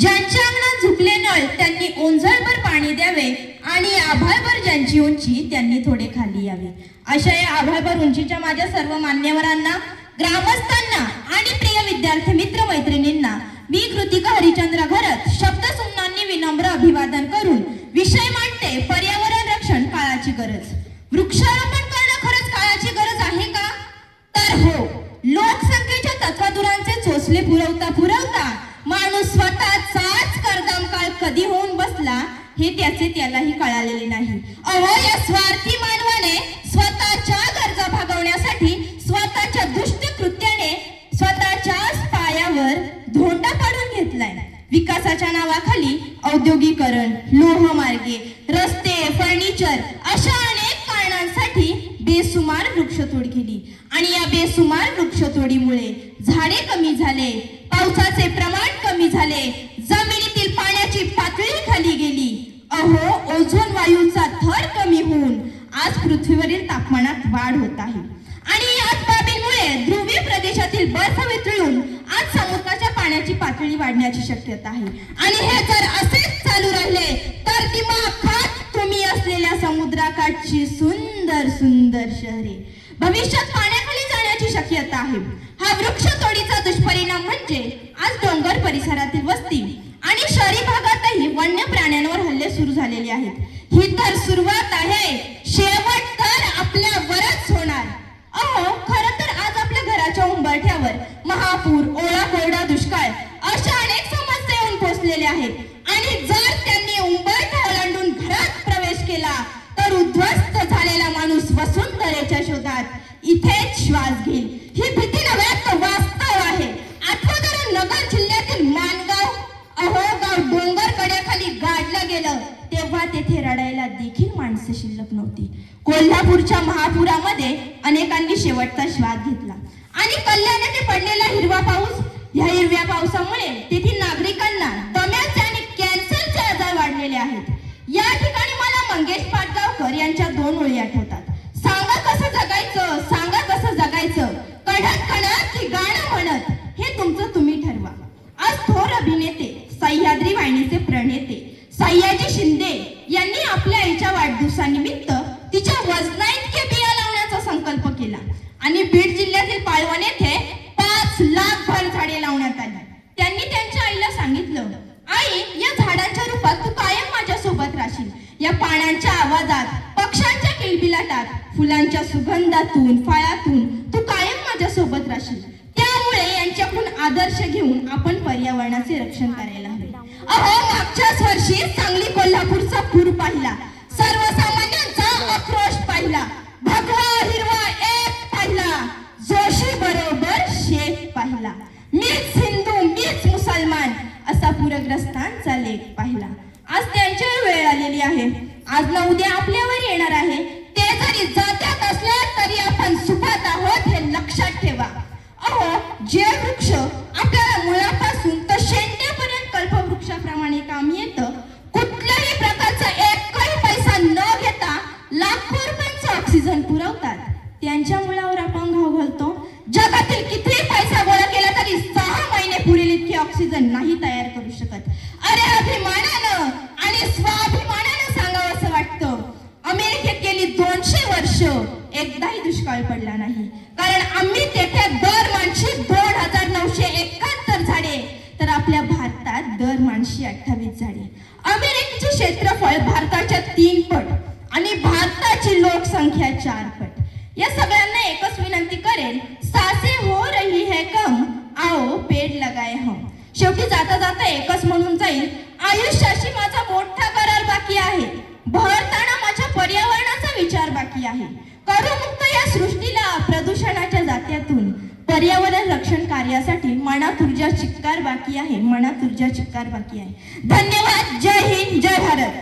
ज्यांच्या अंगणात झुकले नळ त्यांनी ओंजळभर पाणी द्यावे आणि आभाळभर ज्यांची उंची त्यांनी थोडे खाली यावे. अशा या आभाळभर उंचीच्या माझ्या सर्व मान्यवरांना ग्रामस्थांना आणि प्रिय विद्यार्थी मित्र मैत्रिणींना मी कृतिका हरिचंद्र घरत शब्दसुमनांनी विनम्र अभिवादन करून विषय मांडते पर्यावरण रक्षण काळाची गरज. वृक्षारोपण करणं खरंच काळाची गरज आहे का? तर हो लोकसंख्येच्या तत्वादुरांचे चोचले पुरवता हे त्याचे त्यालाही कळालेले नाही. अहो या स्वार्थी मानवाने स्वतःच्या गरजा भागवण्यासाठी स्वतःच्या दुष्ट कृत्याने स्वतःच्याच पायावर धोंडा पाडून घेतलाय. विकासाच्या नावाखाली औद्योगिकरण लोहमार्गे रस्ते फर्निचर अशा अनेक कारणांसाठी बेसुमार वृक्षतोड केली. आणि या बेसुमार वृक्षतोडीमुळे झाडे कमी झाले पावसाचे प्रमाण कमी झाले जमिनीतील पाण्याची पातळी खाली गेली अहो ओझोन वायूचा थर कमी होऊन आज पृथ्वीवरील तापमानात वाढ होत आहे. आणि याच बाबींमुळे ध्रुवीय प्रदेशातील बर्फ वितळून आज समुद्राच्या पाण्याची पातळी वाढण्याची शक्यता आहे. आणि हे जर असेच चालू राहिले तर दिमाखात तुम्ही असलेल्या समुद्राकाठची सुंदर सुंदर शहरे. भविष्यात पाण्याखाली जाण्याची शक्यता आहे. हा वृक्ष तोडीचा दुष्परिणाम म्हणजे आज डोंगर परिसरातील वस्ती आणि शहरी भागातही वन्य प्राण्यांवर हल्ले सुरू झालेले आहेत. ही तर सुरुवात आहे. शेवट घराच्या महापूर ओळा कोरडा दुष्काळ अशा अनेक समस्या येऊन पोहोचलेल्या आहेत. आणि जर त्यांनी उंबरठा ओलांडून घरात प्रवेश केला तर उद्ध्वस्त झालेला माणूस वसुंधरेच्या शोधात इथेच श्वास घेईल. ही भीती नव्हे तर वास्तव आहे. आठवतं नगर जिल्ह्यातील मानगाव अहोगाव डोंगर कड्याखाली गाडलं गेलं तेव्हा तेथे रडायला देखील माणसं शिल्लक नव्हती. कोल्हापूरच्या महापुरामध्ये अनेकांनी शेवटचा श्वास घेतला आणि कल्याण येथे पडलेला हिरवा पाऊस या हिरव्या पावसामुळे तेथील नागरिकांना दम्याचे आणि कॅन्सरचे आजार वाढलेले आहेत. या ठिकाणी मला मंगेश पाटगावकर यांच्या दोन ओळी आठवतात. सांगा कसं जगायचं सांगा कसं जगायचं. कढत कणत की गाणं म्हणत हे तुमचं तुम्ही ठरवा. आज थोर अभिनेते सह्याद्री वाहिनीचे प्रणेते सह्याजी शिंदे यांनी आपल्या आईच्या वाढदिवसानिमित्त तिच्या वजना इतके बिया लावण्याचा संकल्प केला. आणि बीड जिल्ह्यातील पाळवण येथे या पाण्याच्या आवाजात पक्ष्यांच्या किलबिलाटात फुलांच्या सुगंधातून फळातून तू कायम माझ्या सोबत राहशील त्यामुळे यांच्याकडून आदर्श घेऊन आपण पर्यावरणाचे रक्षण करायला हवे. अहो मागच्याच वर्षी सांगली कोल्हापूरचा पूर पाहिला. सर्वसामान्यांचा आक्रोश पाहिला. भगवा हिरवा एक पाहिला. जोशी बरोबर शेख पाहिला. मीच हिंदू मीच मुसलमान असा पूरग्रस्तांचा लेख पाहिला. आज त्यांची वेळ आलेली आहे. आज ना उद्या आपल्यावर येणार आहे. ते जरी जात्यात असले तरी आपण सुखात आहोत हे लक्षात ठेवा. अहो जे वृक्ष आपल्याला मुळापासून तर शेंड्यापर्यंत कल्पवृक्षाप्रमाणे काम येतं कुठल्याही प्रकारचा एकही पैसा न घेता लाखो रुपयांचा ऑक्सिजन पुरवतात. त्यांच्या मुळावर आपण घाव घालतो. जगातील किती पैसा गोळा केला तरी सहा महिने पुरेल इतके ऑक्सिजन नाही तयार करू शकत. वर्ष एकदाही दुष्काळ पडला नाही. कारण आम्ही तेथे दर माणशी दोन हजार नऊशे एकाहत्तर झाडे तर आपल्या भारतात दर माणशी अठ्ठावीस झाडे. अमेरिकेचे क्षेत्रफळ भारताच्या तीन पट आणि भारताची लोकसंख्या चार पट. या सगळ्यांना एकच विनंती करेल सासे हो रही है कम आओ पेड लगाए हम. शेवटी जाता जाता एकच म्हणून जाईल आयुष्याशी माझा मोठा करार बाकी आहे. भर बाकी आहे. करुमुक्त या सृष्टीला प्रदूषणाच्या जात्यातून पर्यावरण रक्षण कार्यासाठी मनात ऊर्जा चिक्कार बाकी आहे. मनात ऊर्जा चिक्कार बाकी आहे. धन्यवाद. जय हिंद. जय भारत.